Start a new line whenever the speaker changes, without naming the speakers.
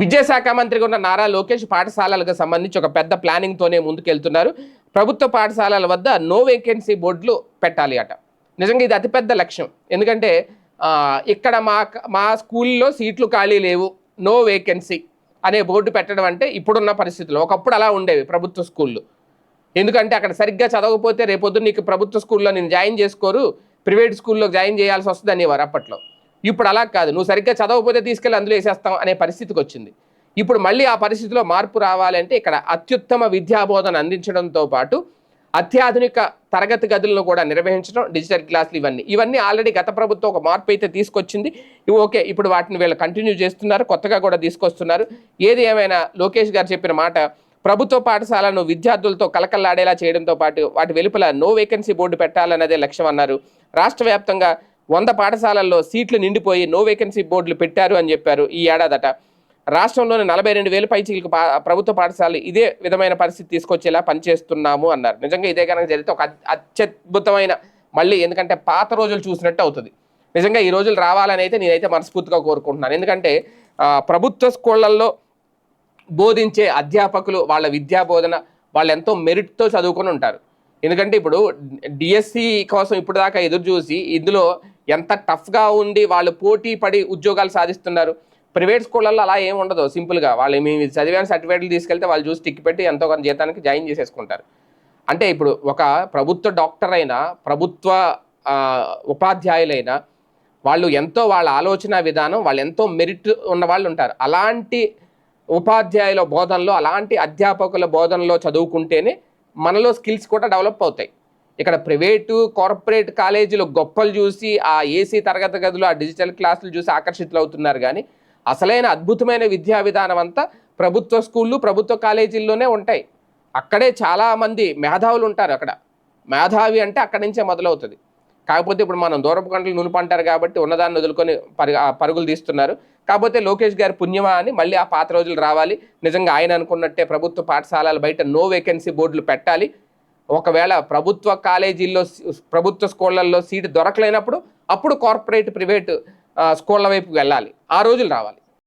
విద్యాశాఖ మంత్రిగా ఉన్న నారా లోకేష్ పాఠశాలలకు సంబంధించి ఒక పెద్ద ప్లానింగ్తోనే ముందుకెళ్తున్నారు. ప్రభుత్వ పాఠశాలల వద్ద నో వేకెన్సీ బోర్డులు పెట్టాలి అట. నిజంగా ఇది అతిపెద్ద లక్ష్యం. ఎందుకంటే ఇక్కడ మా మా స్కూల్లో సీట్లు ఖాళీ లేవు నో వేకెన్సీ అనే బోర్డు పెట్టడం అంటే ఇప్పుడున్న పరిస్థితుల్లో. ఒకప్పుడు అలా ఉండేవి ప్రభుత్వ స్కూళ్ళు. ఎందుకంటే అక్కడ సరిగ్గా చదవకపోతే రేపొద్దు నీకు ప్రభుత్వ స్కూల్లో నేను జాయిన్ చేసుకోరు ప్రైవేట్ స్కూల్లో జాయిన్ చేయాల్సి వస్తుంది అనేవారు అప్పట్లో. ఇప్పుడు అలా కాదు. నువ్వు సరిగ్గా చదవకపోతే తీసుకెళ్ళి అందులో వేసేస్తాం అనే పరిస్థితికి వచ్చింది. ఇప్పుడు మళ్ళీ ఆ పరిస్థితిలో మార్పు రావాలంటే ఇక్కడ అత్యుత్తమ విద్యాబోధన అందించడంతో పాటు అత్యాధునిక తరగతి గదులను కూడా నిర్వహించడం డిజిటల్ క్లాసులు ఇవన్నీ. ఇవన్నీ ఆల్రెడీ గత ప్రభుత్వం ఒక మార్పు అయితే తీసుకొచ్చింది. ఓకే ఇప్పుడు వాటిని వీళ్ళు కంటిన్యూ చేస్తున్నారు కొత్తగా కూడా తీసుకొస్తున్నారు. ఏది ఏమైనా లోకేష్ గారు చెప్పిన మాట ప్రభుత్వ పాఠశాలను విద్యార్థులతో కలకల్లాడేలా చేయడంతో పాటు వాటి వెలుపల నో వేకెన్సీ బోర్డు పెట్టాలన్నదే లక్ష్యం అన్నారు. రాష్ట్ర వ్యాప్తంగా వంద పాఠశాలల్లో సీట్లు నిండిపోయి నో వేకెన్సీ బోర్డులు పెట్టారు అని చెప్పారు ఈ ఏడాదట. రాష్ట్రంలోని నలభై రెండు వేల పైచీలకు ప్రభుత్వ పాఠశాలలు ఇదే విధమైన పరిస్థితి తీసుకొచ్చేలా పనిచేస్తున్నాము అన్నారు. నిజంగా ఇదే కనుక జరిగితే ఒక అత్యద్భుతమైన మళ్ళీ ఎందుకంటే పాత రోజులు చూసినట్టు అవుతుంది. నిజంగా ఈ రోజులు రావాలని అయితే నేనైతే మనస్ఫూర్తిగా కోరుకుంటున్నాను. ఎందుకంటే ప్రభుత్వ స్కూళ్ళల్లో బోధించే అధ్యాపకులు వాళ్ళ విద్యా బోధన వాళ్ళు ఎంతో మెరిట్తో చదువుకొని ఉంటారు. ఎందుకంటే ఇప్పుడు డిఎస్సి కోసం ఇప్పుడు దాకా ఎదురు చూసి ఇందులో ఎంత టఫ్గా ఉండి వాళ్ళు పోటీ పడి ఉద్యోగాలు సాధిస్తున్నారు. ప్రైవేట్ స్కూళ్ళల్లో అలా ఏం ఉండదు సింపుల్గా వాళ్ళు మేము చదివిన చదివాన సర్టిఫికేట్లు తీసుకెళ్తే వాళ్ళు చూసి టిక్ పెట్టి ఎంతో కొంత జీతానికి జాయిన్ చేసేసుకుంటారు. అంటే ఇప్పుడు ఒక ప్రభుత్వ డాక్టర్ అయినా ప్రభుత్వ ఉపాధ్యాయులైనా వాళ్ళు ఎంతో వాళ్ళ ఆలోచన విధానం వాళ్ళు ఎంతో మెరిట్ ఉన్న వాళ్ళు ఉంటారు. అలాంటి ఉపాధ్యాయుల బోధనలో అలాంటి అధ్యాపకుల బోధనలో చదువుకుంటేనే మనలో స్కిల్స్ కూడా డెవలప్ అవుతాయి. ఇక్కడ ప్రైవేటు కార్పొరేట్ కాలేజీలు గొప్పలు చూసి ఆ ఏసీ తరగతి గదులు ఆ డిజిటల్ క్లాసులు చూసి ఆకర్షితులు అవుతున్నారు కానీ అసలైన అద్భుతమైన విద్యా విధానం అంతా ప్రభుత్వ స్కూళ్ళు ప్రభుత్వ కాలేజీల్లోనే ఉంటాయి. అక్కడే చాలామంది మేధావులు ఉంటారు అక్కడ. మేధావి అంటే అక్కడి నుంచే మొదలవుతుంది. కాకపోతే ఇప్పుడు మనం దూరపు గంటలు నునుపు అంటారు కాబట్టి ఉన్నదాన్ని వదులుకొని పరుగు పరుగులు తీస్తున్నారు. కాకపోతే లోకేష్ గారి పుణ్యమా అని మళ్ళీ ఆ పాత రోజులు రావాలి. నిజంగా ఆయన అనుకున్నట్టే ప్రభుత్వ పాఠశాలల బయట నో వేకెన్సీ బోర్డులు పెట్టాలి. ఒకవేళ ప్రభుత్వ కాలేజీల్లో ప్రభుత్వ స్కూళ్ళల్లో సీటు దొరకలేనప్పుడు అప్పుడు కార్పొరేట్ ప్రైవేట్ స్కూళ్ళ వైపు వెళ్ళాలి. ఆ రోజులు రావాలి.